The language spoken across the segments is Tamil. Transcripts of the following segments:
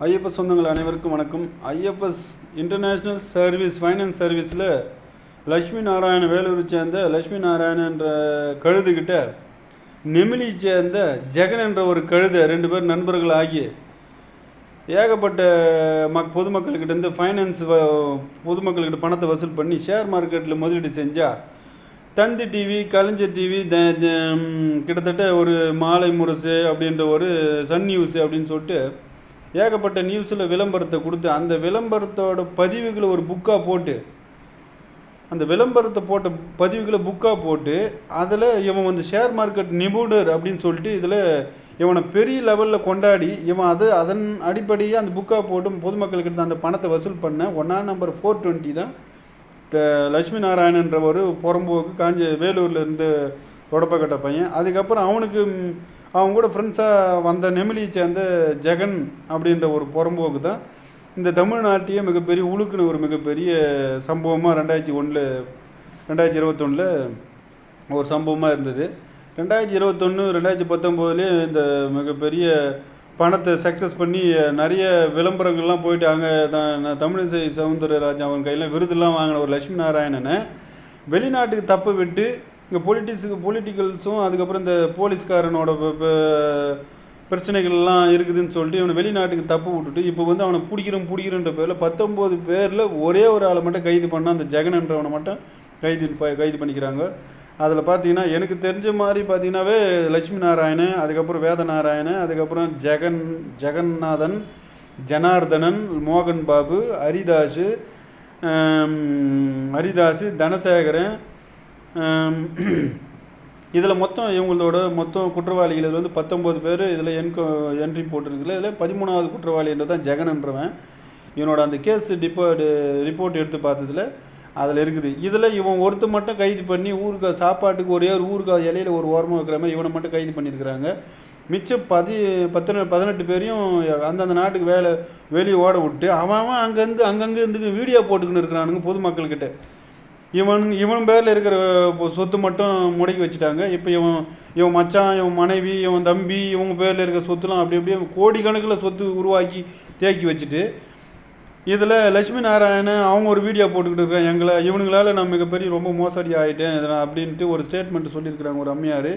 ஐஎஃப்எஸ் சொந்தங்கள் அனைவருக்கும் வணக்கம். ஐஎஃப்எஸ் இன்டர்நேஷ்னல் சர்வீஸ் ஃபைனான்ஸ் சர்வீஸில் லக்ஷ்மி நாராயண வேலூரை சேர்ந்த லக்ஷ்மி நாராயணன்ற கழுதுகிட்ட நெமிலி சேர்ந்த ஜெகன் என்ற ஒரு கழுதை ரெண்டு பேர் நண்பர்கள் ஆகி ஏகப்பட்ட மக் பொதுமக்கள்கிட்ட இருந்து ஃபைனான்ஸ் பொதுமக்கள்கிட்ட பணத்தை வசூல் பண்ணி ஷேர் மார்க்கெட்டில் முதலீடு செஞ்சால் தந்தி டிவி கலைஞர் டிவி த த- கிட்டத்தட்ட ஒரு மாலை முரசு அப்படின்ற ஒரு சன் நியூஸ் அப்படின்னு சொல்லிட்டு ஏகப்பட்ட நியூஸில் விளம்பரத்தை கொடுத்து அந்த விளம்பரத்தோட பதிவுகளை ஒரு புக்காக போட்டு அந்த விளம்பரத்தை போட்ட பதிவுகளை புக்காக போட்டு அதில் இவன் வந்து ஷேர் மார்க்கெட் நிபுணர் அப்படின்னு சொல்லிட்டு இதில் இவனை பெரிய லெவலில் கொண்டாடி இவன் அது அதன் அடிப்படையே அந்த புக்காக போட்டு பொதுமக்களுக்கிட்ட அந்த பணத்தை வசூல் பண்ண ஒன்றா நம்பர் ஃபோர் டுவெண்ட்டி தான் த லட்சுமி நாராயணன்ற ஒரு புறம்போக்கு காஞ்சி வேலூரில் இருந்து தொடப்பக்கட்ட பையன். அதுக்கப்புறம் அவனுக்கு அவங்க கூட ஃப்ரெண்ட்ஸாக வந்த நெமிலியை சேர்ந்த ஜெகன் அப்படின்ற ஒரு புறம்போக்கு தான் இந்த தமிழ்நாட்டையே மிகப்பெரிய உழுக்குன ஒரு மிகப்பெரிய சம்பவமாக ரெண்டாயிரத்தி ஒன்றில் ரெண்டாயிரத்தி இருபத்தொன்னில் ஒரு சம்பவமாக இருந்தது. ரெண்டாயிரத்தி இருபத்தொன்று ரெண்டாயிரத்தி பத்தொம்போதுலேயே இந்த மிகப்பெரிய பணத்தை சக்ஸஸ் பண்ணி நிறைய விளம்பரங்கள்லாம் போயிட்டு அங்கே தான் தமிழிசை சவுந்தரராஜன் அவன் கையில் விருதுலாம் வாங்கின ஒரு லட்சுமி நாராயணனை வெளிநாட்டுக்கு தப்பு விட்டு இங்கே பொலிட்டிக்ஸுக்கு பொலிட்டிக்கல்ஸும் அதுக்கப்புறம் இந்த போலீஸ்காரனோட பிரச்சனைகள்லாம் இருக்குதுன்னு சொல்லிட்டு இவனை வெளிநாட்டுக்கு தப்பு விட்டுட்டு இப்போ வந்து அவனை பிடிக்கிறோம் பிடிக்கிறன்ற பேரில் பத்தொம்போது பேரில் ஒரே ஒரு ஆளை மட்டும் கைது பண்ணால் அந்த ஜெகன்ன்றவனை மட்டும் கைது ப- கைது பண்ணிக்கிறாங்க. அதில் பார்த்தீங்கன்னா எனக்கு தெரிஞ்ச மாதிரி பார்த்தீங்கன்னாவே லட்சுமி நாராயணன் அதுக்கப்புறம் வேத நாராயணன் அதுக்கப்புறம் ஜெகன் ஜெகநாதன் ஜனார்தனன் மோகன் பாபு ஹரிதாஸு ஆம், ஹரிதாஸு தனசேகரன் இதில் மொத்தம் இவங்களோட மொத்தம் குற்றவாளிகள் இதில் வந்து பத்தொம்பது பேர் இதில் என்கோ என்ட்ரி போட்டிருக்குல்ல இதில் பதிமூணாவது குற்றவாளின்றது தான் ஜெகன்ன்றவன். இவனோட அந்த கேஸ் டிப்போர்ட் ரிப்போர்ட் எடுத்து பார்த்ததுல அதில் இருக்குது. இதில் இவன் ஒருத்த மட்டும் கைது பண்ணி ஊருக்கா சாப்பாட்டுக்கு ஒரே ஒரு ஊருக்கா இலையில ஒரு ஓரமாக வைக்கிற மாதிரி இவனை மட்டும் கைது பண்ணியிருக்கிறாங்க. மிச்சம் பதி பத்து பதினெட்டு பேரையும் அந்தந்த நாட்டுக்கு வேலை வெளியே ஓட விட்டு அவன் அவன் அங்கேருந்து அங்கங்கே இருந்து வீடியோ போட்டுக்கின்னு இருக்கிறானுங்க பொதுமக்கள்கிட்ட. இவன் இவன் பேரில் இருக்கிற சொத்து மட்டும் முடக்கி வச்சுட்டாங்க. இப்போ இவன் இவன் மச்சான் இவன் மனைவி இவன் தம்பி இவங்க பேரில் இருக்கிற சொத்துலாம் அப்படி அப்படியே கோடிக்கணக்கில் சொத்து உருவாக்கி தேக்கி வச்சுட்டு இதில் லட்சுமி நாராயணன் அவங்க ஒரு வீடியோ போட்டுக்கிட்டு இருக்காங்க எங்களை இவனுங்களால் நான் மிகப்பெரிய ரொம்ப மோசடி ஆகிட்டேன் இதெல்லாம் அப்படின்ட்டு ஒரு ஸ்டேட்மெண்ட் சொல்லியிருக்கிறாங்க ஒரு அம்மையார்.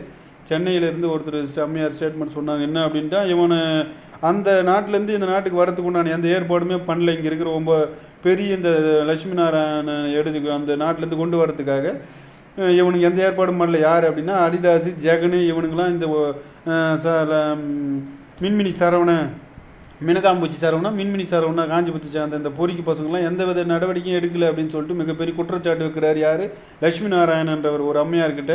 சென்னையிலேருந்து ஒருத்தர் அம்மையார் ஸ்டேட்மெண்ட் சொன்னாங்க. என்ன அப்படின்ட்டா இவனை அந்த நாட்டிலேருந்து இந்த நாட்டுக்கு வரத்துக்கு உண்டான எந்த ஏற்பாடுமே பண்ணல. இங்கே இருக்கிற ரொம்ப பெரிய இந்த லட்சுமி நாராயணன் எடுத்து அந்த நாட்டிலேருந்து கொண்டு வரத்துக்காக இவனுக்கு எந்த ஏற்பாடும் பண்ணல. யார் அப்படின்னா அடிதாசி ஜெகனு இவனுங்கெலாம் இந்த ச- மின்மினி சரவணன் மினகாம்பூச்சி சரவணா மின்மினி சரவணா காஞ்சிபுத்தி சேர்ந்த இந்த பொறிக்கு பசங்களாம் எந்த வித நடவடிக்கையும் எடுக்கல அப்படின்னு சொல்லிட்டு மிகப்பெரிய குற்றச்சாட்டு வைக்கிறார் யார்? லட்சுமி நாராயணன்றவர் ஒரு அம்மையார்கிட்ட.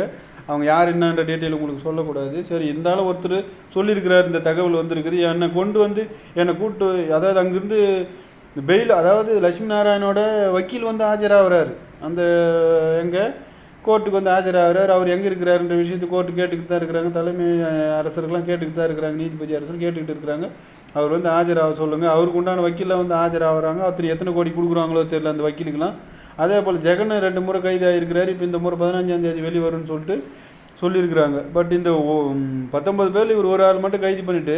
அவங்க யார் என்னன்ற டீட்டெயில் உங்களுக்கு சொல்லக்கூடாது. சரி இருந்தாலும் ஒருத்தர் சொல்லியிருக்கிறார் இந்த தகவல் வந்திருக்குது. என்னை கொண்டு வந்து என்னை கூப்பிட்டு அதாவது அங்கேருந்து பெயில் அதாவது லட்சுமி நாராயணோட வக்கீல் வந்து ஆஜராகிறார். அந்த எங்கே கோர்ட்டுக்கு வந்து ஆஜராகிறார். அவர் எங்கே இருக்கிறாருன்ற விஷயத்தை கோர்ட்டு கேட்டுக்கிட்டு தான் இருக்கிறாங்க. தலைமை அரசர்கள்லாம் கேட்டுக்கிட்டு தான் இருக்கிறாங்க. நீதிபதி அரசர் கேட்டுக்கிட்டு இருக்கிறாங்க. அவர் வந்து ஆஜராக சொல்லுங்கள் அவருக்கு உண்டான வக்கீலில் வந்து ஆஜராகிறாங்க. ஒருத்தர் எத்தனை கோடி கொடுக்குறாங்களோ தெரியல அந்த வக்கீலுக்கெல்லாம். அதே போல் ஜெகன் ரெண்டு முறை கைதாகிருக்கிறாரு இப்போ இந்த முறை பதினஞ்சாம் தேதி வெளியே வரும்னு சொல்லிட்டு சொல்லியிருக்கிறாங்க. பட் இந்த பத்தொன்பது பேரில் இவர் ஒரு ஆள் மட்டும் கைது பண்ணிவிட்டு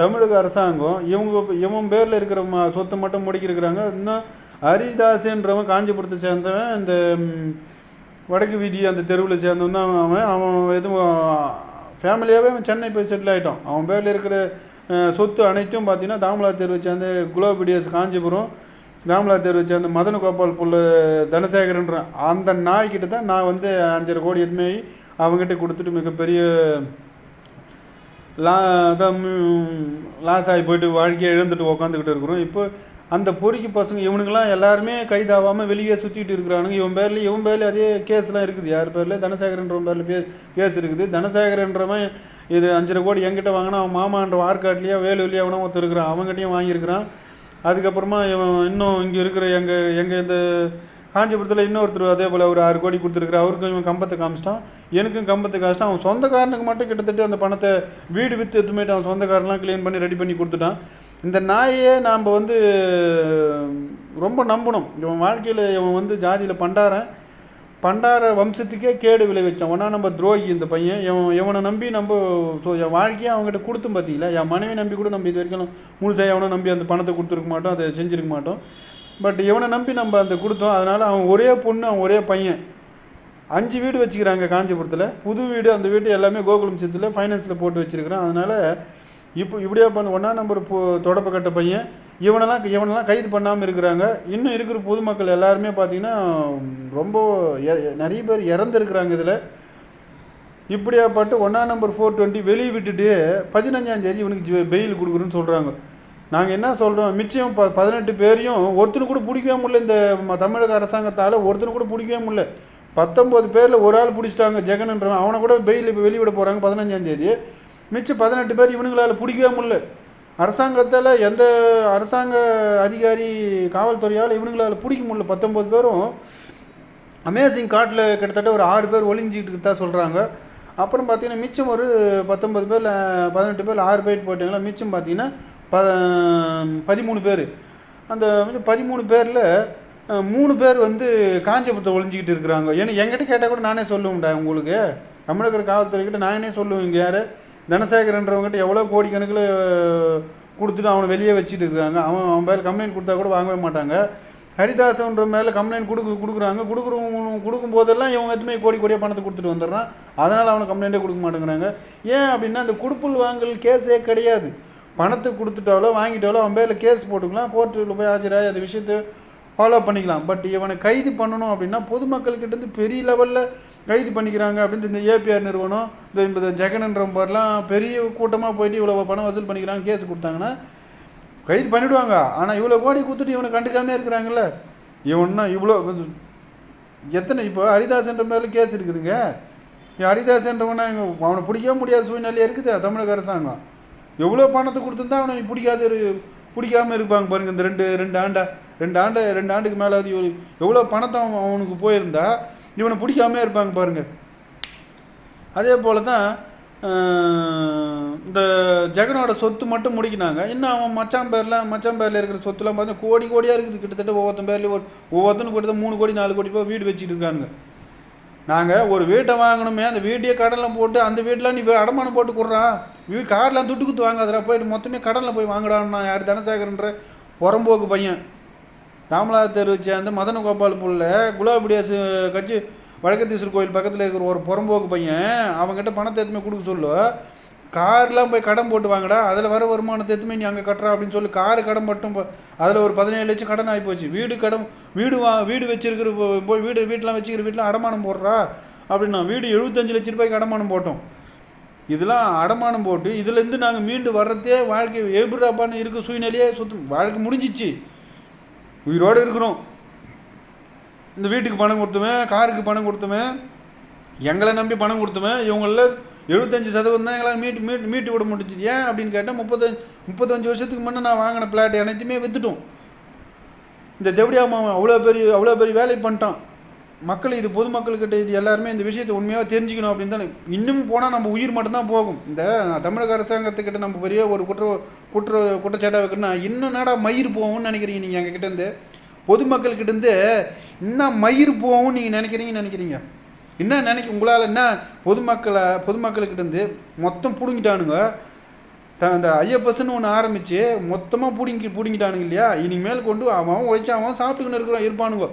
தமிழக அரசாங்கம் இவங்க இவன் பேரில் இருக்கிற ம சொத்தை மட்டும் முடக்கியிருக்கிறாங்க. இன்னும் ஹரிதாஸ்ன்றவன் காஞ்சிபுரத்தை சேர்ந்தவன் இந்த வடக்கு வீதி அந்த தெருவில் சேர்ந்தவன் தான் அவன். அவன் எதுவும் ஃபேமிலியாகவே அவன் சென்னை போய் செட்டில் ஆகிட்டான் அவன் பேரில் இருக்கிற சொத்து அனைத்தும் பார்த்தீங்கன்னா தாமலா தெருவை சேர்ந்த குலோபிடியஸ் காஞ்சிபுரம் தாமலா தெருவை சேர்ந்த மதன கோபால் புல் தனசேகரன்ற அந்த நாய்கிட்ட தான் நான் வந்து அஞ்சரை கோடி எதுவுமே அவங்ககிட்ட கொடுத்துட்டு மிகப்பெரிய லா அதான் லாஸ் ஆகி போயிட்டு வாழ்க்கையை இழந்துட்டு உக்காந்துக்கிட்டு இருக்கிறோம். இப்போ அந்த பொறிக்கு பசங்க இவனுங்கெல்லாம் எல்லாருமே கைதாகாமல் வெளியே சுற்றிட்டு இருக்கிறானுங்க. இவன் பேரில் இவன் பேரில் அதே கேஸ்லாம் இருக்குது. யார் பேரில்? தனசேகரன்றவன் பேரில் பே கேஸ் இருக்குது. தனசேகரன்றவன் இது அஞ்சரை கோடி எங்கிட்ட வாங்கினா அவன் மாமான்ற ஆற்காட்லேயே வேலூர்லேயே அவனும் ஒருத்தர் இருக்கிறான். அவங்ககிட்டையும் வாங்கியிருக்கிறான். அதுக்கப்புறமா இவன் இன்னும் இங்கே இருக்கிற எங்கள் எங்கள் இந்த காஞ்சிபுரத்தில் இன்னொருத்தர் அதே போல் ஒரு ஆறு கோடி கொடுத்துருக்குற அவருக்கும் இவன் கம்பத்தை காமிச்சிட்டான். எனக்கும் கம்பத்தை காமிச்சிட்டான். அவன் சொந்தக்காரனுக்கு மட்டும் கிட்டத்தட்ட அந்த பணத்தை வீடு விற்று எடுத்துமேட்டு அவன் சொந்தக்காரன்லாம் க்ளீன் பண்ணி ரெடி பண்ணி கொடுத்துட்டான். இந்த நாயே நாம் வந்து ரொம்ப நம்பணும். இவன் வாழ்க்கையில் இவன் வந்து ஜாதியில் பண்டாரன். பண்டார வம்சத்துக்கே கேடு விளைவிச்சான். ஒன்றா நம்ம துரோகி இந்த பையன். எவன் எவனை நம்பி நம்ம ஸோ என் வாழ்க்கையை அவங்ககிட்ட கொடுத்தும் பார்த்தீங்களா என் மனைவி நம்பி கூட நம்ம இது வரைக்கும் முழுசாக எவனை நம்பி அந்த பணத்தை கொடுத்துருக்க மாட்டோம் அதை செஞ்சுருக்க மாட்டோம். பட் இவனை நம்பி நம்ம அந்த கொடுத்தோம் அதனால் அவன் ஒரே பொண்ணு அவன் ஒரே பையன். அஞ்சு வீடு வச்சுக்கிறாங்க காஞ்சிபுரத்தில். புது வீடு அந்த வீடு எல்லாமே கோகுலம் சிச்சில் ஃபைனான்ஸில் போட்டு வச்சுருக்கிறேன். அதனால் இப்போ இப்படியே பண்ண. ஒன்றா நம்பர் போ தொடப்பு கட்ட பையன். இவனெல்லாம் இவனெல்லாம் கைது பண்ணாமல் இருக்கிறாங்க. இன்னும் இருக்கிற பொதுமக்கள் எல்லாருமே பார்த்தீங்கன்னா ரொம்ப எ- நிறைய பேர் இறந்துருக்குறாங்க இதில். இப்படியாப்பட்டு ஒன்றா நம்பர் ஃபோர் டுவெண்ட்டி வெளியே விட்டுட்டு பதினஞ்சாந்தேதி இவனுக்கு பெயில் கொடுக்குறேன்னு சொல்கிறாங்க நாங்கள் என்ன சொல்கிறோம் மிச்சம் ப பதினெட்டு பேரையும் ஒருத்தனு கூட பிடிக்கவே முடியல இந்த தமிழக அரசாங்கத்தால். ஒருத்தனு கூட பிடிக்கவே முடியல. பத்தொம்போது பேரில் ஒரு ஆள் பிடிச்சிட்டாங்க ஜெகன்ன்றவன். அவனை கூட பெயில் இப்போ வெளியிட போகிறாங்க பதினஞ்சாந்தேதி மிச்சம் பதினெட்டு பேர் இவனுங்களால் பிடிக்கவே முடியல. அரசாங்கத்தால் எந்த அரசாங்க அதிகாரி காவல்துறையால் இவனுங்களால் பிடிக்க முடியல. பத்தொம்போது பேரும் அமேசிங் காட்டில் கிட்டத்தட்ட ஒரு ஆறு பேர் ஒளிஞ்சிக்கிட்டு தான் சொல்கிறாங்க அப்புறம் பார்த்தீங்கன்னா மிச்சம் ஒரு பத்தொம்பது பேரில் பதினெட்டு பேரில் ஆறு பேர் போயிட்டாங்களா? மிச்சம் பார்த்தீங்கன்னா ப பதிமூணு பேர். அந்த பதிமூணு பேரில் மூணு பேர் வந்து காஞ்சிபுரத்தை ஒளிஞ்சிக்கிட்டு இருக்கிறாங்க. ஏன்னா என்கிட்ட கேட்டால் கூட நானே சொல்லுவேன்டா உங்களுக்கு. தமிழக காவல்துறைக்கிட்ட நானே சொல்லுவேன் இங்கே யார். தனசேகரன்றவங்ககிட்ட எவ்வளோ கோடிக்கணக்கில் கொடுத்துட்டு அவனை வெளியே வச்சுட்டு இருக்கிறாங்க அவன் அவன் பேர் கம்ப்ளைண்ட் கொடுத்தா கூட வாங்கவே மாட்டாங்க. ஹரிதாசன்ற மேலே கம்ப்ளைண்ட் கொடுக்கு கொடுக்குறாங்க. கொடுக்குறவங்க கொடுக்கும் போதெல்லாம் இவங்க எதுவுமே கோடி கோடியாக பணத்தை கொடுத்துட்டு வந்துடுறான். அதனால் அவனை கம்ப்ளைண்ட்டே கொடுக்க மாட்டேங்கிறாங்க. ஏன் அப்படின்னா அந்த கொடுப்புல் வாங்கல் கேஸே கிடையாது. பணத்தை கொடுத்துட்டாலோ வாங்கிட்டாலோ அவன் பேரில் கேஸ் போட்டுக்கலாம். கோர்ட்டில் போய் ஆஜராகி அந்த விஷயத்தை ஃபாலோ பண்ணிக்கலாம். பட் இவனை கைது பண்ணணும் அப்படின்னா பொதுமக்கள்கிட்டேருந்து பெரிய லெவலில் கைது பண்ணிக்கிறாங்க அப்படின்னு இந்த ஏபிஆர் நிறுவனம் இந்த இந்த ஜெகன்ன்றவரெலாம் பெரிய கூட்டமாக போயிட்டு இவ்வளோ பணம் வசூல் பண்ணிக்கிறாங்க கேஸ் கொடுத்தாங்கன்னா கைது பண்ணிவிடுவாங்க ஆனால் இவ்வளோ கோடி கொடுத்துட்டு இவனை கண்டுக்காமே இருக்கிறாங்கல்ல. இவன்னா இவ்வளோ எத்தனை இப்போ ஹரிதாஸ்ன்ற மேலே கேஸ் இருக்குதுங்க. ஹரிதாஸ்ன்றவனா ஹரிதாசன்றவனா அவனை பிடிக்கவே முடியாத சூழ்நிலை இருக்குது தமிழக அரசாங்கம். எவ்வளோ பணத்தை கொடுத்துருந்தா அவனை பிடிக்காத பிடிக்காம இருப்பாங்க பாருங்க இந்த ரெண்டு ரெண்டு ஆண்டா ரெண்டு ஆண்டு ரெண்டு ஆண்டுக்கு மேலாவது அது எவ்வளோ பணத்தை அவன் அவனுக்கு போயிருந்தா இவனை பிடிக்காமே இருப்பாங்க பாருங்கள் அதே போல் தான் இந்த ஜெகனோட சொத்து மட்டும் முடிக்கினாங்க. இன்னும் அவன் மச்சான் பேரில் மச்சான் பேரில் இருக்கிற சொத்துலாம் பார்த்தா கோடி கோடியாக இருக்குது. கிட்டத்தட்ட ஒவ்வொருத்தன் பேர்லேயும் ஒரு ஒவ்வொருத்தனுக்கு கிட்டத்தட்ட மூணு கோடி நாலு கோடி ரூபாய் வீடு வச்சுட்டு இருக்கானுங்க. நாங்கள் ஒரு வீட்டை வாங்கணுமே அந்த வீட்டையே கடனில் போட்டு அந்த வீட்டில் நீ அடமானம் போட்டு கொடுறான் வீ கார்லாம் துட்டு குத்து வாங்காதடா போயிட்டு மொத்தமே கடனில் போய் வாங்கடான்னா யார் தனசேகரன்ற புறம்போக்கு பையன். தாமலா தெருவை சேர்ந்த மதன கோபால் புள்ள குலாபடியாசு கட்சி வழக்கத்தீஸ்வர் கோயில் பக்கத்தில் இருக்கிற ஒரு புறம்போக்கு பையன் அவங்ககிட்ட பணத்தை எதுவுமே கொடுக்க சொல்லு கார்லாம் போய் கடன் போட்டு வாங்கடா அதில் வர வருமானத்தை எதுவுமே நீ அங்கே கட்டுறா அப்படின்னு சொல்லி காரு கடன் மட்டும் அதில் ஒரு பதினேழு லட்சம் கடன் ஆகி போச்சு. வீடு கடன் வீடு வா வீடு வச்சிருக்கிற போ- போய் வீடு வீட்டெலாம் வச்சுக்கிற வீட்டில் அடமானம் போடுறா அப்படின்னா வீடு எழுபத்தஞ்சு லட்ச ரூபாய்க்கு அடமானம் போட்டோம். இதெல்லாம் அடமானம் போட்டு இதுலேருந்து நாங்கள் மீண்டு வர்றதே வாழ்க்கை எப்படிப்பான்னு இருக்க சூழ்நிலையே சுத்தம் வாழ்க்கை முடிஞ்சிச்சு. உயிரோடு இருக்கிறோம். இந்த வீட்டுக்கு பணம் கொடுத்துமே காருக்கு பணம் கொடுத்துமே எங்களை நம்பி பணம் கொடுத்துமே இவங்களில் எழுபத்தஞ்சு சதவீதம் தான் எங்களால் மீட்டு மீட்டு மீட்டு விட முடிஞ்சுது. ஏன் அப்படின்னு கேட்டால் முப்பத்தஞ்சு முப்பத்தஞ்சு வருஷத்துக்கு முன்னே நான் வாங்கின பிளாட் அனைத்துமே விற்றுட்டோம் இந்த தேவடியா மாமன் அவ்வளோ பெரிய அவ்வளோ பெரிய வேலை பண்ணிட்டான். மக்கள் இது பொதுமக்கள்கிட்ட இது எல்லாருமே இந்த விஷயத்தை உண்மையாக தெரிஞ்சுக்கணும் அப்படின்னு தானே. இன்னும் போனால் நம்ம உயிர் மட்டும்தான் போகும். இந்த தமிழக அரசாங்கத்துக்கிட்ட நம்ம பெரிய ஒரு குற்ற குற்ற குற்றச்சாட்டாக வைக்கணும்னா இன்னும் என்னடா மயிர் போகும்னு நினைக்கிறீங்க நீங்கள் எங்ககிட்ட இருந்து? பொதுமக்கள்கிட்ட இருந்து இன்னும் மயிர் போகும்னு நீங்கள் நினைக்கிறீங்கன்னு நினைக்கிறீங்க? என்ன நினைக்க உங்களால் என்ன பொதுமக்களை பொதுமக்களுக்கிட்டேருந்து மொத்தம் பிடுங்கிட்டானுங்க. த அந்த ஐஎஃப்எஸ்ன்னு ஒன்று ஆரம்பித்து மொத்தமாக பிடுங்கி பிடுங்கிட்டானுங்க இல்லையா? இனிமேல் கொண்டு அவன் உழைச்சாவன் அவன் சாப்பிட்டுக்கின்னு இருக்கிறான் இருப்பானுங்க.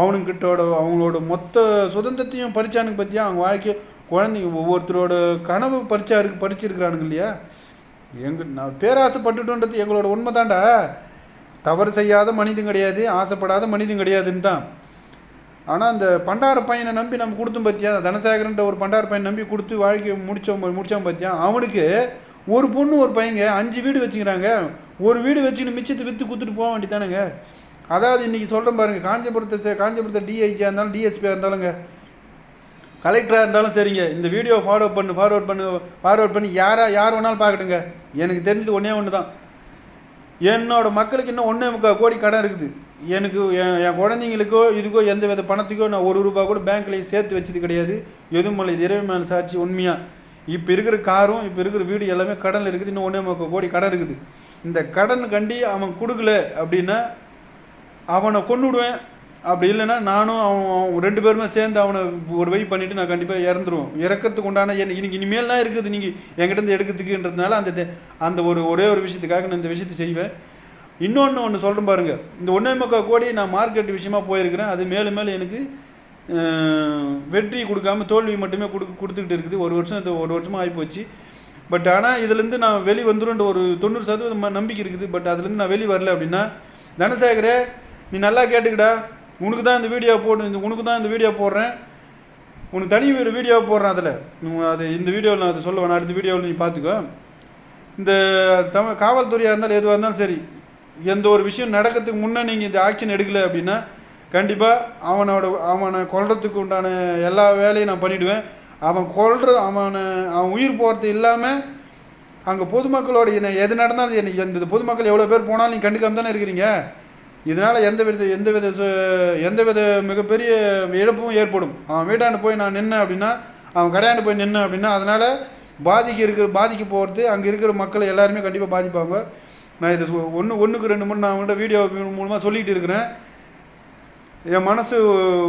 அவனுங்கிட்டோட அவங்களோட மொத்த சுதந்திரத்தையும் படித்தானுங்க பற்றியா அவங்க வாழ்க்கை குழந்தைங்க ஒவ்வொருத்தரோட கனவு பறிச்சாருக்கு படிச்சிருக்கிறானுங்க இல்லையா? எங்க நான் பேராசைப்பட்டுட்டோன்றது எங்களோட உண்மைதான்டா. தவறு செய்யாத மனிதன் கிடையாது ஆசைப்படாத மனிதன் கிடையாதுன்னு தான் ஆனால் அந்த பண்டார பையனை நம்பி நம்ம கொடுத்தோம் பார்த்தியா தனசேகரன்ற ஒரு பண்டார பையனை நம்பி கொடுத்து வாழ்க்கையை முடிச்சோம் முடித்தோம் பார்த்தியா அவனுக்கு ஒரு பொண்ணு ஒரு பையங்க அஞ்சு வீடு வச்சுக்கிறாங்க. ஒரு வீடு வச்சுக்கிட்டு மிச்சத்தை விற்று கொடுத்துட்டு போக வேண்டியதானுங்க? அதாவது இன்றைக்கி சொல்கிறேன் பாருங்கள் காஞ்சிபுரத்தை காஞ்சிபுரத்தை டிஐஜியாக இருந்தாலும் டிஎஸ்பியாக இருந்தாலுங்க கலெக்டராக இருந்தாலும் சரிங்க. இந்த வீடியோ ஃபார்வர்ட் பண்ணு ஃபார்வர்ட் பண்ணு ஃபார்வர்ட் பண்ணி யாராக யார் வேணாலும் பார்க்கட்டுங்க. எனக்கு தெரிஞ்சது ஒன்றே ஒன்று தான் என்னோட மக்களுக்கு இன்னும் ஒன்றே முக்கால் கோடி கடன் இருக்குது. எனக்கு என் என் குழந்தைங்களுக்கோ இதுக்கோ எந்த வித பணத்துக்கோ நான் ஒரு ரூபா கூட பேங்க்லேயும் சேர்த்து வச்சது கிடையாது. எதுவும் இல்லை. இது இறைவு மேல் சாட்சி உண்மையாக இப்போ இருக்கிற காரும் இப்போ இருக்கிற வீடு எல்லாமே கடனில் இருக்குது. இன்னும் ஒன்றே முக்கால் கோடி கடன் இருக்குது. இந்த கடன் கண்டி அவன் கொடுக்கல அப்படின்னா அவனை கொன்னுடுவேன். அப்படி இல்லைன்னா நானும் அவன் அவன் ரெண்டு பேருமே சேர்ந்து அவனை ஒரு வழி பண்ணிவிட்டு நான் கண்டிப்பாக இறந்துருவோம். இறக்கிறதுக்கு உண்டான என் இன்னைக்கு இனிமேல்லாம் இருக்குது. நீங்கள் என்கிட்ட இருந்து எடுக்கிறதுக்குன்றதுனால அந்த அந்த ஒரு ஒரே ஒரு விஷயத்துக்காக நான் இந்த விஷயத்தை செய்வேன். இன்னொன்று ஒன்று சொல்கிறேன் பாருங்கள் இந்த ஒன்றே முக்கால் கோடி நான் மார்க்கெட் விஷயமா போயிருக்கிறேன். அது மேலும் மேலும் எனக்கு வெற்றி கொடுக்காம தோல்வி மட்டுமே கொடு கொடுத்துக்கிட்டு இருக்குது. ஒரு வருஷம் இது ஒரு வருஷமாக ஆகிப்போச்சு பட் ஆனால் இதுலேருந்து நான் வெளி வந்துடும்ன்ற ஒரு தொண்ணூறு சதவீதம் நம்பிக்கை இருக்குது. பட் அதுலேருந்து நான் வெளி வரல அப்படின்னா தனசேகரே நீ நல்லா கேட்டுக்கிடா. உனக்கு தான் இந்த வீடியோ போடு இந்த உனக்கு தான் இந்த வீடியோ போடுறேன். உனக்கு தனி ஒரு வீடியோ போடுறேன் அதில். அது இந்த வீடியோவில் நான் அதை சொல்லுவேன். அடுத்த வீடியோவில் நீ பார்த்துக்கோ. இந்த தமிழ் காவல்துறையாக இருந்தாலும் எதுவாக இருந்தாலும் சரி. எந்த ஒரு விஷயம் நடக்கிறதுக்கு முன்னே நீங்கள் இந்த ஆக்ஷன் எடுக்கலை அப்படின்னா கண்டிப்பாக அவனோட அவனை கொல்றதுக்கு உண்டான எல்லா வேலையும் நான் பண்ணிவிடுவேன் அவன் கொல்ற அவனை அவன் உயிர் போகிறது இல்லாமல் அங்கே பொதுமக்களோட என்ன எது நடந்தாலும் என்ன எந்த பொதுமக்கள் எவ்வளோ பேர் போனாலும் நீங்கள் கண்டுக்காம தானே இருக்கிறீங்க? இதனால் எந்த வித எந்த வித எந்த வித மிகப்பெரிய இழப்பும் ஏற்படும். அவன் வீட்டாண்டு போய் நான் நின்னேன் அப்படின்னா அவன் கடையாண்டு போய் நின்னேன் அப்படின்னா அதனால் பாதிக்க இருக்கிற பாதிக்க போகிறது அங்கே இருக்கிற மக்களை எல்லாருமே கண்டிப்பாக பாதிப்பாங்க. நான் இதை ஒன்று ஒன்றுக்கு ரெண்டு மூணு நான் அவங்கள்ட்ட வீடியோ மூலமாக சொல்லிகிட்டு இருக்கிறேன். என் மனசு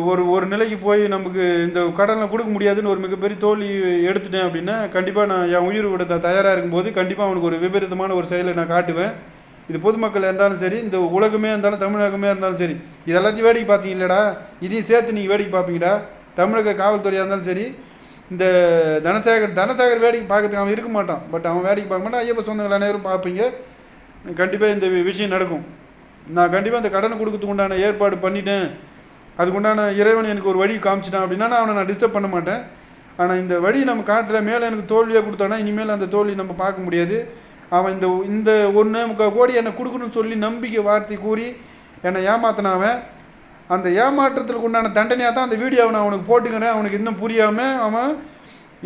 ஒரு ஒரு நிலைக்கு போய் நமக்கு இந்த கடனை கொடுக்க முடியாதுன்னு ஒரு மிகப்பெரிய தோல்வி எடுத்துட்டேன் அப்படின்னா கண்டிப்பாக நான் என் உயிர் விட தயாராக இருக்கும்போது கண்டிப்பாக அவனுக்கு ஒரு விபரீதமான ஒரு செயலை நான் காட்டுவேன். இது பொதுமக்கள் இருந்தாலும் சரி இந்த உலகமே இருந்தாலும் தமிழகமே இருந்தாலும் சரி இதெல்லாத்தையும் வேடிக்கை பார்த்தீங்க இல்லைடா இதையும் சேர்த்து நீங்கள் வேடிக்கை பார்ப்பீங்கடா. தமிழக காவல்துறையாக இருந்தாலும் சரி இந்த தனசேகர் தனசேகர் வேடிக்கை பார்க்கறதுக்கு அவன் இருக்க மாட்டான். பட் அவன் வேடிக்கை பார்க்க மாட்டான். ஐயப்ப சொந்தங்கள் அனைவரும் பார்ப்பீங்க. கண்டிப்பாக இந்த விஷயம் நடக்கும். நான் கண்டிப்பாக அந்த கடனை கொடுக்கறதுக்கு உண்டான ஏற்பாடு பண்ணிட்டேன். அதுக்குண்டான இறைவன் எனக்கு ஒரு வழி காமிச்சிட்டான் அப்படின்னா நான் அவனை நான் டிஸ்டர்ப் பண்ண மாட்டேன். ஆனால் இந்த வழி நம்ம காட்டுற மேலே எனக்கு தோல்வியாக கொடுத்தானா இனிமேல் அந்த தோல்வி நம்ம பார்க்க முடியாது. அவன் இந்த இந்த ஒன்று முக்கால் கோடி என்னை கொடுக்கணும்னு சொல்லி நம்பிக்கை வார்த்தை கூறி என்னை ஏமாத்தினாவன் அந்த ஏமாற்றத்துக்கு உண்டான தண்டனையாக தான் அந்த வீடியோவை நான் அவனுக்கு போட்டுக்கிறேன். அவனுக்கு இன்னும் புரியாமல் அவன்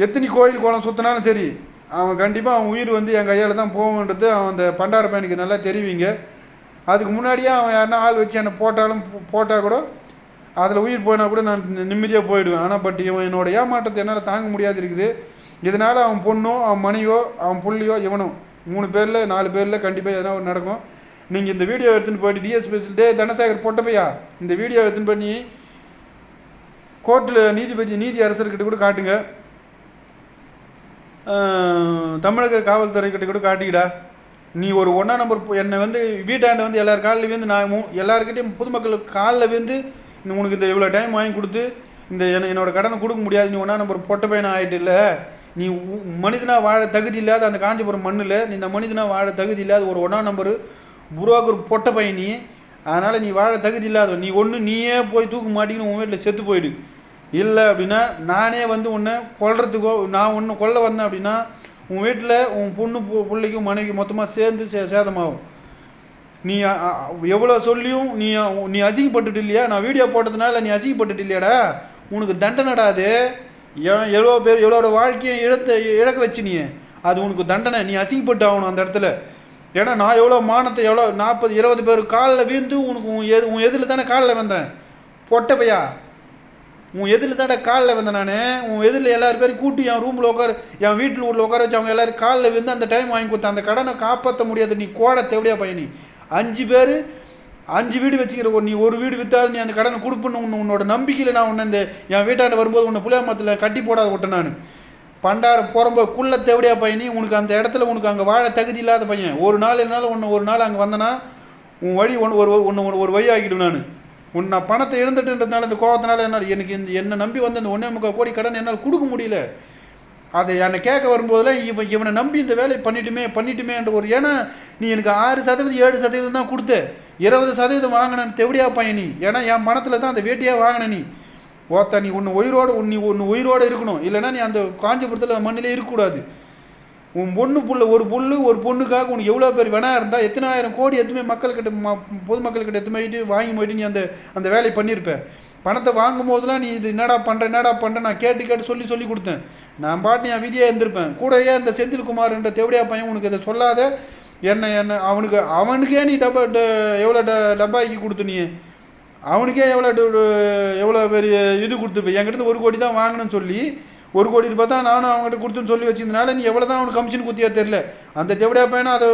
எத்தனை கோயில் கோலம் சுற்றினாலும் சரி அவன் கண்டிப்பாக அவன் உயிர் வந்து என் கையால் தான் போகுன்றது அவன் அந்த பண்டார பையனுக்கு நல்லா தெரிவிங்க. அதுக்கு முன்னாடியே அவன் யாருன்னா ஆள் வச்சு என்னை போட்டாலும் போட்டால் கூட அதில் உயிர் போனால் கூட நான் நிம்மதியாக போயிடுவேன். ஆனால் பட் இவன் என்னோட ஏமாற்றத்தை என்னால் தாங்க முடியாது இருக்குது. இதனால் அவன் பொண்ணோ அவன் மனைவியோ அவன் புள்ளியோ இவனோ மூணு பேரில் நாலு பேரில் கண்டிப்பாக எதனா ஒரு நடக்கும். நீங்கள் இந்த வீடியோ எடுத்துன்னு போயிட்டு டிஎஸ்பிஎஸ் டே தனசேகர் போட்டப்பையா இந்த வீடியோ எடுத்துன்னு பண்ணி கோர்ட்டில் நீதிபதி நீதி அரசர்கிட்ட கூட காட்டுங்க. தமிழக காவல்துறை கிட்ட கூட காட்டிக்கிடா. நீ ஒரு ஒன்றா நம்பர் என்னை வந்து வீட்டாண்ட வந்து எல்லார் காலில் வந்து நான் எல்லாருக்கிட்டையும் பொதுமக்களுக்கு காலில் வந்து இந்த உனக்கு இந்த இவ்வளோ டைம் வாங்கி கொடுத்து இந்த என்ன என்னோட கடனை கொடுக்க முடியாது நீ ஒன்றா நம்பர் பொட்ட பையனா ஆகிட்டு இல்லை நீ உ- மனிதனா வாழ தகுதி இல்லாத அந்த காஞ்சிபுரம் மண்ணில் நீ இந்த மனிதனா வாழ தகுதி இல்லாத ஒரு ஒன்றா நம்பர் புரோக்கர் பொட்ட பையனி அதனால் நீ வாழ தகுதி இல்லாத நீ ஒன்று நீயே போய் தூக்க மாட்டேங்கன்னு உன் வீட்டில் செத்து போயிடு. இல்லை அப்படின்னா நானே வந்து உன்னை கொல்றதுக்கோ நான் ஒன்று கொல்ல வந்தேன் அப்படின்னா உன் வீட்டில் உன் பொண்ணு பு- பிள்ளைக்கும் மனைவி மொத்தமாக சேர்ந்து சே சேதமாகும். நீ எவ்வளோ சொல்லியும் நீ நீ அசிங்கப்பட்டுட்டு இல்லையா? நான் வீடியோ போட்டதுனால நீ அசிங்கப்பட்டுட்டு இல்லையாடா? உனக்கு தண்டனைடா அது. எவ்வளோ பேர் எவ்வளோட வாழ்க்கையை இழத்த இழக்க வச்சு நீ. அது உனக்கு தண்டனை. நீ அசிங்கப்பட்டு ஆகணும் அந்த இடத்துல. ஏன்னா நான் எவ்வளோ மானத்தை எவ்வளோ நாற்பது இருபது பேர் காலில் வீழ்ந்து உனக்கு உன் எது உன் எதிரில் தானே காலில் வந்தேன். பொட்டப்பையா? உன் எதிரில் தாண்டா காலில் வந்தேன் நான். உன் எதிரில் எல்லாரும் பேரும் கூட்டி என் ரூமில் உட்கார என் வீட்டில் உள்ள உட்கார வச்சு அவங்க எல்லாரும் காலில் விழுந்து அந்த டைம் வாங்கி கொடுத்தேன். அந்த கடனை காப்பாற்ற முடியாது. நீ கோடை தேவையா பையனி அஞ்சு பேர் அஞ்சு வீடு வச்சுக்கிற ஒரு நீ ஒரு வீடு விற்றாது நீ அந்த கடனை கொடுப்பணும் உன்னோட நம்பிக்கையில் நான் உன்னை இந்த என் வீட்டாண்ட வரும்போது உன்னை புளியாமத்தில் கட்டி போடாத விட்டேன் நான். பண்டார புறம்ப குள்ள தேவடியா பையனி உனக்கு அந்த இடத்துல உனக்கு அங்கே வாழ தகுதி இல்லாத பையன். ஒரு நாள் என்னால் உன்னை ஒரு நாள் அங்கே வந்தனா உன் வழி ஒன்று ஒரு ஒன்று ஒரு வழி ஆகிடும் நான். உன் நான் பணத்தை இழந்துட்டுன்றதுனால இந்த கோவத்தினால என்னால் எனக்கு இந்த என்னை நம்பி வந்து இந்த ஒன்றே முக்கால் கோடி கடன் என்னால் கொடுக்க முடியல. அதை என்னை கேட்க வரும்போதில் இவன் இவனை நம்பி இந்த வேலையை பண்ணிட்டுமே பண்ணிட்டுமே என்ற ஒரு ஏன்னா நீ எனக்கு ஆறு சதவீதம் ஏழு சதவீதம் தான் கொடுத்த. இருபது சதவீதம் வாங்கினேன் தெவடியா பையன் நீ. ஏன்னா என் பணத்தில் தான் அந்த வேட்டியாக வாங்கின நீ. ஓத்த நீ ஒன்று உயிரோடு உன் நீ ஒன்று உயிரோடு இருக்கணும். இல்லைன்னா நீ அந்த காஞ்சிபுரத்தில் மண்ணிலே இருக்கக்கூடாது. உன் பொண்ணு புள்ள ஒரு புல்லு ஒரு பொண்ணுக்காக உனக்கு எவ்வளோ பேர் வேணா இருந்தால் எத்தனை ஆயிரம் கோடி எத்தனை மக்கள்கிட்ட ம பொதுமக்கள்கிட்ட எத்தனை போயிட்டு வாங்கி போயிட்டு நீ அந்த அந்த வேலையை பண்ணியிருப்ப. பணத்தை வாங்கும் போதெல்லாம் நீ இது என்னடா பண்ணுற என்னடா பண்ணுற நான் கேட்டு கேட்டு சொல்லி சொல்லி கொடுத்தேன். நான் பாட்டு என் விதியாக இருந்திருப்பேன் கூடயே அந்த செந்தில்குமார் என்ற தேவடியா பையன் உனக்கு இதை சொல்லாத. என்ன என்ன அவனுக்கு அவனுக்கே நீ டப்பா ட- எவ்வளோ ட டப்பாக்கி கொடுத்து நீ. அவனுக்கே எவ்வளோ எவ்வளோ பெரிய இது கொடுத்துருப்ப. என்கிட்ட ஒரு கோடி தான் வாங்கணும்னு சொல்லி ஒரு கோடி ரூபாய் தான் நானும் அவங்ககிட்ட கொடுத்துன்னு சொல்லி வச்சிருந்தனால நீ எவ்வளோ தான் அவனுக்கு கமிஷன் குத்தியா தெரில அந்த தேவடியா பையனும் அதை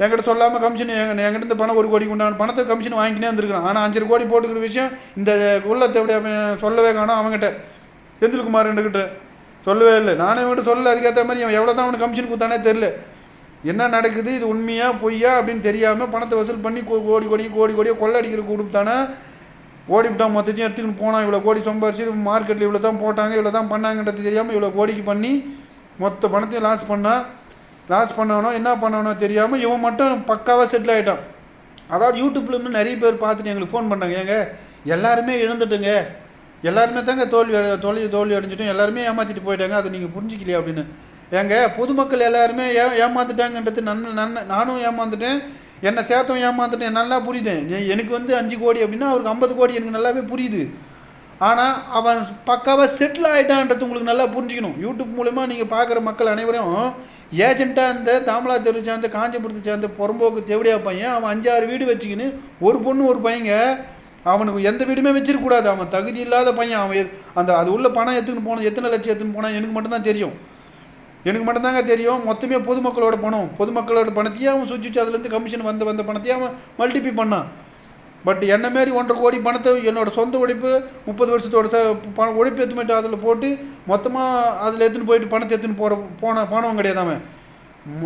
என்கிட்ட சொல்லாமல் கமிஷன் எங்க என்கிட்ட பணம் ஒரு கோடி உண்டான பணத்தை கமிஷன் வாங்கினே வந்துருக்கான் ஆனால் அஞ்சரை கோடி போட்டுக்கிற விஷயம் இந்த உள்ள எப்படி பையன் சொல்லவே காணும் அவங்ககிட்ட செந்தில்குமார் கிட்ட சொல்லவே இல்லை. நானும் இவன்கிட்ட சொல்லல அதுக்கேற்ற மாதிரி அவன் எவ்வளோ தான் அவனுக்கு கமிஷன் கொடுத்தானே தெரில என்ன நடக்குது? இது உண்மையா பொய்யா அப்படின்னு தெரியாமல் பணத்தை வசூல் பண்ணி கோடி கோடி கோடி கோடியை கொள்ளை அடிக்கிற குடும்பத்தானே ஓடிவிட்டான் மொத்தத்தையும் எடுத்துக்கிட்டு போனான் இவ்வளோ கோடி சம்பாரிச்சு இது மார்க்கெட்டில் இவ்வளோ தான் போட்டாங்க இவ்வளோ தான் பண்ணாங்கன்றது தெரியாமல் இவ்வளோ கோடிக்கு பண்ணி மொத்த பணத்தையும் லாஸ் பண்ணான் லாஸ் பண்ணவனோ என்ன பண்ணவனோ தெரியாமல் இவன் மட்டும் பக்காவாக செட்டில் ஆகிட்டான் அதாவது யூடியூப்லேருந்து நிறைய பேர் பார்த்துட்டு எங்களுக்கு ஃபோன் பண்ணாங்க. ஏங்க எல்லாருமே இழந்துட்டுங்க எல்லாருமே தாங்க தோல்வி அடை தோல்வி தோல்வி அடைஞ்சிட்டோம். எல்லாருமே ஏமாற்றிட்டு போயிட்டாங்க. அதை நீங்கள் புரிஞ்சிக்கலையா அப்படின்னு. ஏங்க பொதுமக்கள் எல்லாருமே ஏ ஏமாந்துட்டாங்கன்றது நன் நன் நானும் ஏமாந்துட்டேன். என்னை சேர்த்தம் ஏமாந்துட்டேன். நல்லா புரியுது. எனக்கு வந்து அஞ்சு கோடி அப்படின்னா அவருக்கு ஐம்பது கோடி எனக்கு நல்லாவே புரியுது. ஆனால் அவன் பக்காவாக செட்டில் ஆகிட்டான்றது உங்களுக்கு நல்லா புரிஞ்சுக்கணும். யூடியூப் மூலிமா நீங்கள் பார்க்குற மக்கள் அனைவரும் ஏஜென்ட்டாக இந்த தாமலா தெரு சேர்ந்த காஞ்சிபுரத்தை சேர்ந்த புறம்போக்கு தேவடியா பையன் அவன் அஞ்சாறு வீடு வச்சுக்கின்னு ஒரு பொண்ணு ஒரு பையங்க அவனுக்கு எந்த வீடுமே வச்சிருக்கக்கூடாது. அவன் தகுதி இல்லாத பையன் அவன் அந்த அது உள்ள பணம் எடுத்துன்னு போனோம் எத்தனை லட்சம் எடுத்துன்னு போனான் எனக்கு மட்டும்தான் தெரியும். எனக்கு மட்டும்தாங்க தெரியும். மொத்தமே பொதுமக்களோட பணம். பொதுமக்களோட பணத்தையே அவன் சுற்றிச்சு அதுலேருந்து கமிஷன் வந்த வந்த பணத்தையே அவன் மல்டிபி பண்ணான். பட் என்ன மாரி ஒன்றரை கோடி பணத்தை என்னோடய சொந்த உழைப்பு முப்பது வருஷத்தோட ச பணம் உழைப்பு எடுத்துமிட்டு அதில் போட்டு மொத்தமாக அதில் எடுத்துன்னு போயிட்டு பணத்தை எடுத்துன்னு போகிற போன போனவன் கிடையாது அவன்.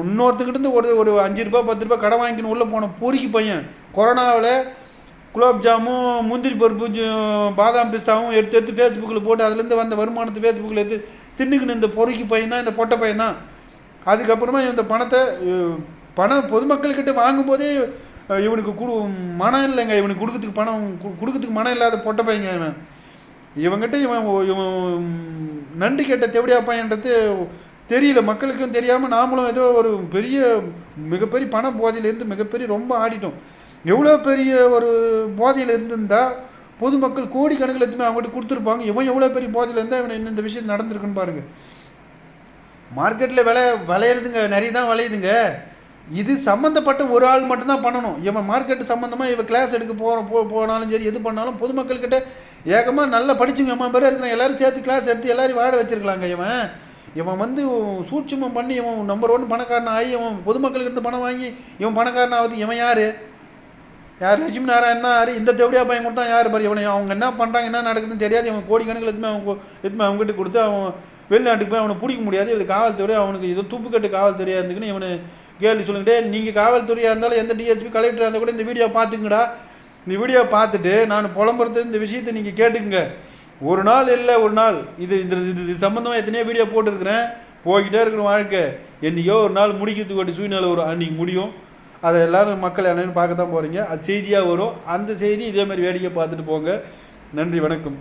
இன்னொருத்துக்கிட்டேருந்து ஒரு ஒரு அஞ்சு ரூபாய் பத்து ரூபாய் கடை வாங்கின்னு உள்ளே போன பொறுக்கி பையன். கொரோனாவில் குலோப்ஜாமும் முந்திரி பருப்பு பாதாம் பிஸ்தாவும் எடுத்து எடுத்து ஃபேஸ்புக்கில் போட்டு அதுலேருந்து வந்த வருமானத்தை ஃபேஸ்புக்கில் எடுத்து தின்னுக்குன்னு இந்த பொறுக்கி பையன் தான் இந்த பொட்டை பையன் தான் அதுக்கப்புறமா இந்த பணத்தை பணம் பொதுமக்கள்கிட்ட வாங்கும்போதே இவனுக்கு குடு மனம் இல்லைங்க. இவனுக்கு கொடுக்கறதுக்கு பணம் கு- கொடுக்கறதுக்கு மனம் இல்லாத பொட்டை பையங்க இவன். இவங்கிட்ட இவன் இவன் நன்றி கேட்ட தேவடியா பையன்றது தெரியல மக்களுக்கும் தெரியாமல் நாமளும் ஏதோ ஒரு பெரிய மிகப்பெரிய பண போதையிலேருந்து மிகப்பெரிய ரொம்ப ஆடிட்டோம். எவ்வளோ பெரிய ஒரு போதையில் இருந்திருந்தால் பொதுமக்கள் கோடிக்கணக்கில் எதுவுமே அவங்ககிட்ட கொடுத்துருப்பாங்க. இவன் எவ்வளோ பெரிய போதையில் இருந்தால் இவன் இன்னும் இந்த விஷயம் நடந்திருக்குன்னு பாருங்கள் மார்க்கெட்டில் விலை விளையிறதுங்க நிறைய தான் விளையுதுங்க. இது சம்மந்தப்பட்ட ஒரு ஆள் மட்டும்தான் பண்ணணும். இவன் மார்க்கெட்டு சம்மந்தமாக இவன் கிளாஸ் எடுக்க போகிற போ போனாலும் சரி எது பண்ணாலும் பொதுமக்கள்கிட்ட ஏகமாக நல்லா படிச்சுங்க. அம்மா பேர் இருக்கிற எல்லாரும் சேர்த்து கிளாஸ் எடுத்து எல்லோரும் வாட வச்சுருக்கலாங்க இவன். இவன் வந்து சூட்சமம் பண்ணி இவன் நம்பர் ஒன் பணக்காரன் ஆகி இவன் பொதுமக்கள்கிட்ட பணம் வாங்கி இவன் பணக்காரன் ஆகுது. இவன் யார்? யார்? லட்சுமி நாராயணன் யார்? இந்த தேவடியா பையன் கொடுத்தா யார் பாரு? இவனை அவங்க என்ன பண்ணுறாங்க என்ன நடக்குதுன்னு தெரியாது. இவன் கோடிக்கணக்கில் எதுவுமே அவங்க எதுவுமே அவங்ககிட்ட கொடுத்து அவன் வெளிநாட்டுக்கு போய் அவனை பிடிக்க முடியாது. இது காவல்துறை அவனுக்கு இது துப்புக்கட்டு காவல்துறையாக இருந்துக்குன்னு இவனை கேள்வி சொல்லுங்கிட்டே நீங்கள் காவல்துறையாக இருந்தாலும் எந்த டிஎஸ்பி கலெக்டராக இருந்தால் கூட இந்த வீடியோ பார்த்துங்கடா இந்த வீடியோ பார்த்துட்டு நான் புலம்புறது இந்த விஷயத்தை நீங்கள் கேட்டுக்குங்க. ஒரு நாள் இல்லை ஒரு நாள். இது இந்த இது இது சம்மந்தமாக எத்தனையோ வீடியோ போட்டிருக்கிறேன். போய்கிட்டே இருக்கிற வாழ்க்கை. என்றைக்கோ ஒரு நாள் முடிக்கிறதுக்கு வேண்டிய சூழ்நிலை வரும் அன்றைக்கி முடியும். அதை எல்லோரும் மக்கள் என்னன்னு பார்க்க தான் போகிறீங்க அது செய்தியாக வரும். அந்த செய்தி இதேமாதிரி வேடிக்கை பார்த்துட்டு போங்க. நன்றி வணக்கம்.